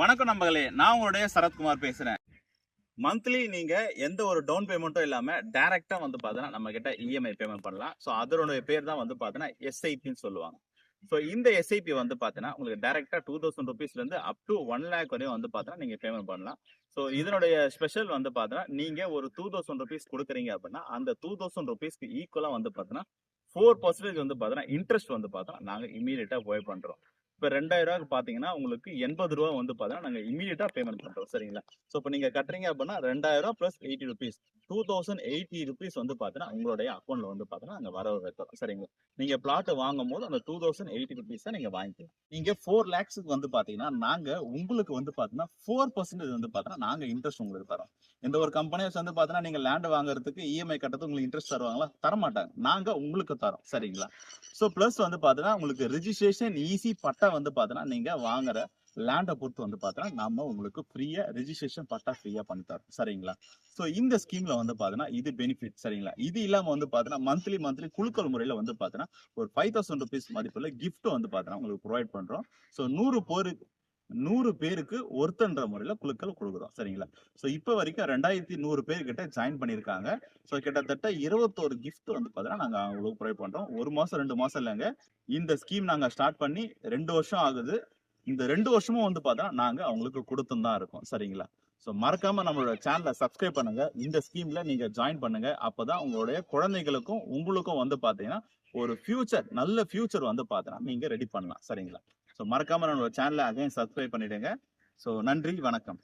வணக்கம் நம்பகளே நான் உங்களுடைய சரத்குமார் பேசுறேன். மந்த்லி நீங்கள் எந்த ஒரு டவுன் பேமெண்ட்டும் இல்லாம டேரெக்டாக வந்து பார்த்தீங்கன்னா நம்ம கிட்ட இஎம்ஐ பேமெண்ட் பண்ணலாம். ஸோ அதனுடைய பேர் தான் வந்து பார்த்தீங்கன்னா எஸ்ஐபின்னு சொல்லுவாங்க. ஸோ இந்த எஸ்ஐபி வந்து பார்த்தீங்கன்னா உங்களுக்கு டேரெக்டாக டூ தௌசண்ட் ருபீஸ்லேருந்து அப் டு ஒன் லேக் வரையும் வந்து பார்த்தீங்கன்னா நீங்கள் பேமெண்ட் பண்ணலாம். ஸோ இதனுடைய ஸ்பெஷல் வந்து பார்த்தீங்கன்னா நீங்கள் ஒரு டூ தௌசண்ட் ருபீஸ் கொடுக்குறீங்க அப்படின்னா அந்த டூ தௌசண்ட் ருபீஸ்க்கு ஈக்குவலாக வந்து பார்த்தீங்கன்னா ஃபோர் பர்சன்டேஜ் வந்து பார்த்தீங்கன்னா இன்ட்ரெஸ்ட் வந்து பார்த்தோன்னா நாங்கள் இமீடியட்டாக போய் பண்ணுறோம் இப்போ ரெண்டாயிரம் ரூபாய்க்கு பாத்தீங்கன்னா உங்களுக்கு எண்பது ரூபா வந்து பாத்தீங்கன்னா நாங்க இமீடியட்டா பேமெண்ட் பண்றோம். சரிங்களா? ஸோ இப்போ நீங்க கட்டுறீங்க அப்படின்னா ரெண்டாயிரம் ரூபா plus eighty rupees two thousand eighty rupees வந்து பார்த்தீங்கன்னா உங்களுடைய அக்கௌண்ட்ல வந்து பார்த்தீங்கன்னா அங்கே வர வைக்கிறோம் சரிங்களா? நீங்கள் பிளாட்டை வாங்கும் போது அந்த டூ தௌசண்ட் எயிட்டி ருபீஸ் தான் நீங்கள் வாங்கிக்கலாம். நீங்கள் ஃபோர் லேக்ஸுக்கு வந்து பார்த்தீங்கன்னா நாங்கள் உங்களுக்கு வந்து பார்த்தீங்கன்னா ஃபோர் பர்சன்டேஜ் வந்து பார்த்தீங்கன்னா நாங்கள் இன்ட்ரெஸ்ட் உங்களுக்கு தரோம். இந்த ஒரு கம்பெனிஸ் வந்து பார்த்தீங்கன்னா நீங்கள் லேண்ட் வாங்குறதுக்கு இஎம்ஐ கட்டுறதுக்கு உங்களுக்கு இன்ட்ரெஸ்ட் தருவாங்களா? தரமாட்டாங்க. நாங்கள் உங்களுக்கு தரோம். சரிங்களா? ஸோ ப்ளஸ் வந்து பார்த்தீங்கன்னா உங்களுக்கு ரிஜிஸ்ட்ரேஷன் ஈஸி பட்டா வந்து பார்த்தீங்கன்னா நீங்கள் வாங்குற லேண்டை பொறுத்து வந்து பார்த்தீங்கன்னா நம்ம உங்களுக்கு ஃப்ரீயா ரிஜிஸ்ட்ரேஷன் பட்டா ஃப்ரீயா பண்ணி தரோம் சரிங்களா? ஸோ இந்த ஸ்கீம்ல வந்து பாத்தீங்கன்னா இது பெனிஃபிட் சரிங்களா? இது இல்லாம வந்து பார்த்தீங்கன்னா மந்த்லி மந்த்லி குழுக்கள் முறையில வந்து பாத்தீங்கன்னா ஒரு ஃபைவ் தௌசண்ட் ருபீஸ் மதிப்பில் கிஃப்ட் வந்து பார்த்தீங்கன்னா உங்களுக்கு ப்ரொவைட் பண்றோம். ஸோ நூறு பேரு நூறு பேருக்கு ஒருத்தன்ற முறையில குழுக்கள் கொடுக்குறோம். சரிங்களா? ஸோ இப்போ வரைக்கும் ரெண்டாயிரத்தி நூறு பேர் கிட்ட ஜாயின் பண்ணியிருக்காங்க. ஸோ கிட்டத்தட்ட இருபத்தோரு கிஃப்ட் வந்து பார்த்தீங்கன்னா நாங்க அவங்களுக்கு ப்ரொவைட் பண்றோம். ஒரு மாசம் ரெண்டு மாசம் இல்லைங்க. இந்த ஸ்கீம் நாங்க ஸ்டார்ட் பண்ணி ரெண்டு வருஷம் ஆகுது. இந்த ரெண்டு வருஷமும் வந்து பார்த்தா நாங்கள் அவங்களுக்கு கொடுத்துன்னு தான் இருக்கோம். சரிங்களா? ஸோ மறக்காம நம்மளோட சேனலை சப்ஸ்கிரைப் பண்ணுங்க. இந்த ஸ்கீம்ல நீங்க ஜாயின் பண்ணுங்க. அப்பதான் உங்களுடைய குழந்தைகளுக்கும் உங்களுக்கும் வந்து பாத்தீங்கன்னா ஒரு ஃபியூச்சர் நல்ல ஃபியூச்சர் வந்து பார்த்தீங்கன்னா நீங்க ரெடி பண்ணலாம். சரிங்களா? ஸோ மறக்காம நம்மளோட சேனலை அகைன் சப்ஸ்கிரைப் பண்ணிடுங்க. ஸோ நன்றி வணக்கம்.